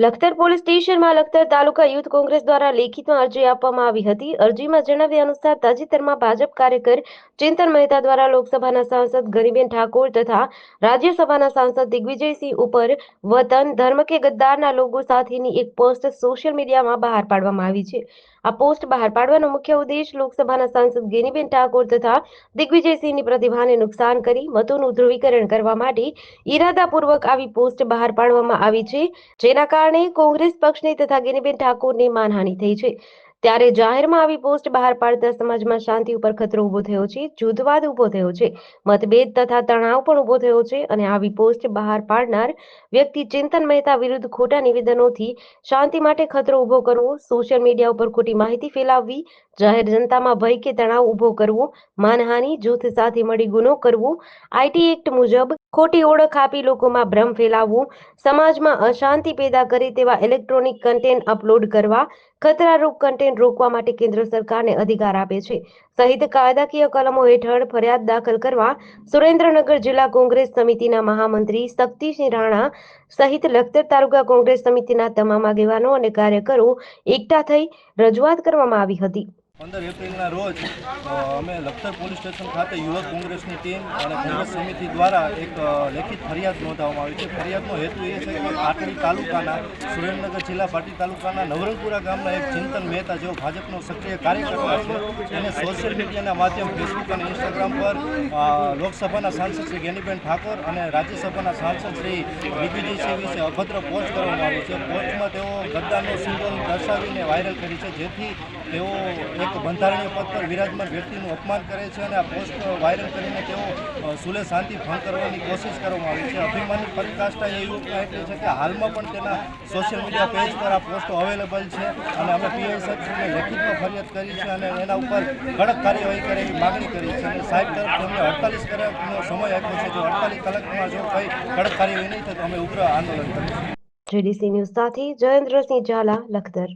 Lakhtar police સ્ટેશનમાં લખતર તાલુકા youth Congress દ્વારા લેખિતમાં અરજી આપવામાં આવી હતી. અરજીમાં જણાવ્યા અનુસાર તાજેતરમાં ભાજપ કાર્યકર ચિંતન મહેતા દ્વારા લોકસભાના સાંસદ ગરીબેન ઠાકોર તથા રાજ્યસભાના સાંસદ દિગ્વિજયસિંહ ઉપર વતન, ધર્મ કે ગદ્દારના લોગો સાથેની એક પોસ્ટ સોશિયલ મીડિયામાં બહાર પાડવામાં આવી છે. આ પોસ્ટ બહાર પાડવાનો મુખ્ય ઉદ્દેશ લોકસભાના સાંસદ ગેનીબેન ઠાકોર તથા દિગ્વિજયસિંહની પ્રતિભાને નુકસાન કરી, મતોનું ધ્રુવીકરણ કરવા માટે ઈરાદાપૂર્વક આવી પોસ્ટ બહાર પાડવામાં આવી છે. જેના કારણે કોંગ્રેસ પક્ષની તથા ગિનીબેન ઠાકોરની માનહાનિ થઈ છે. ત્યારે જાહેરમાં આવી પોસ્ટ બહાર પાડતા સમાજમાં શાંતિ ઉપર ખતરો ઊભો થયો છે, જૂથવાદ ઊભો થયો છે, મતભેદ તથા તણાવ પણ ઊભો થયો છે અને આવી પોસ્ટ બહાર પાડનાર વ્યક્તિ ચિંતન મહેતા વિરુદ્ધ ખોટા નિવેદનોથી શાંતિ માટે ખતરો ઊભો કરવો, સોશિયલ મીડિયા ઉપર ખોટી માહિતી ફેલાવવી, જાહેર જનતામાં ભય કે તણાવ ઊભો કરવો, માનહાનિ, જૂથ સાથે મળી ગુનો કરવો આઈટી એક્ટ મુજબ ખોટી ઓળખ આપી લોકોમાં ભ્રમ ફેલાવવું, સમાજમાં અશાંતિ પેદા કરે તેવા ઇલેક્ટ્રોનિક કન્ટેન્ટ અપલોડ કરવા ખતરારૂપ કન્ટેન્ટ રોકવા માટે કેન્દ્ર સરકારને અધિકાર આપે છે. સહિત કાયદાકીય કલમો હેઠળ ફરિયાદ દાખલ કરવા સુરેન્દ્રનગર જિલ્લા કોંગ્રેસ સમિતિના મહામંત્રી શક્તિસિંહ રાણા સહિત લખતર તાલુકા કોંગ્રેસ સમિતિના તમામ આગેવાનો અને કાર્યકરો એકઠા થઈ રજૂઆત કરવામાં આવી હતી. પંદર એપ્રિલના રોજ અમે લખતર પોલીસ સ્ટેશન ખાતે યુવક કોંગ્રેસની ટીમ અને કોંગ્રેસ સમિતિ દ્વારા એક લેખિત ફરિયાદ નોંધાવવામાં આવી છે. ફરિયાદનો હેતુ એ છે કે પાટડી તાલુકાના, સુરેન્દ્રનગર જિલ્લા પાટી તાલુકાના નવરંગપુરા ગામના એક ચિંતન મહેતા જેઓ ભાજપનો સક્રિય કાર્યકર્તા છે, એને સોશિયલ મીડિયાના માધ્યમ ફેસબુક અને ઇન્સ્ટાગ્રામ પર લોકસભાના સાંસદ શ્રી જ્ઞાનીબેન ઠાકોર અને રાજ્યસભાના સાંસદ શ્રી દિગ્વિજયસિંહ વિશે અભદ્ર પોસ્ટ કરવામાં આવી છે. પોસ્ટમાં તેઓ ગદ્દારનો સિમ્બોલ દર્શાવીને વાયરલ કરી છે, જેથી તેઓ એક બંધારણીય પદ પર વિરાજમાન વ્યક્તિનું અપમાન કરે છે અને આ પોસ્ટ વાયરલ કરીને તેઓ સુલે શાંતિ ભંગ કરવાની કોશિશ કરવામાં આવી છે. અભિમાની પરિકાષ્ટા એ યુવકમાં એટલી છે કે હાલમાં પણ તેના સોશિયલ મીડિયા પેજ પર આ પોસ્ટો અવેલેબલ છે અને અમે પીઆઈ સાહેબને લેખિતમાં ફરિયાદ કરી છે અને એના ઉપર કડક કાર્યવાહી કરે એવી માગણી કરી છે. અને સાહેબ તરફ અમને અડતાલીસ કલાકનો સમય આપ્યો છે. જો અડતાલીસ કલાકમાં જો કંઈ કડક કાર્યવાહી નહીં થાય તો અમે ઉગ્ર આંદોલન કરીશું. જયેન્દ્રસિંહ ઝાલા, લખતર.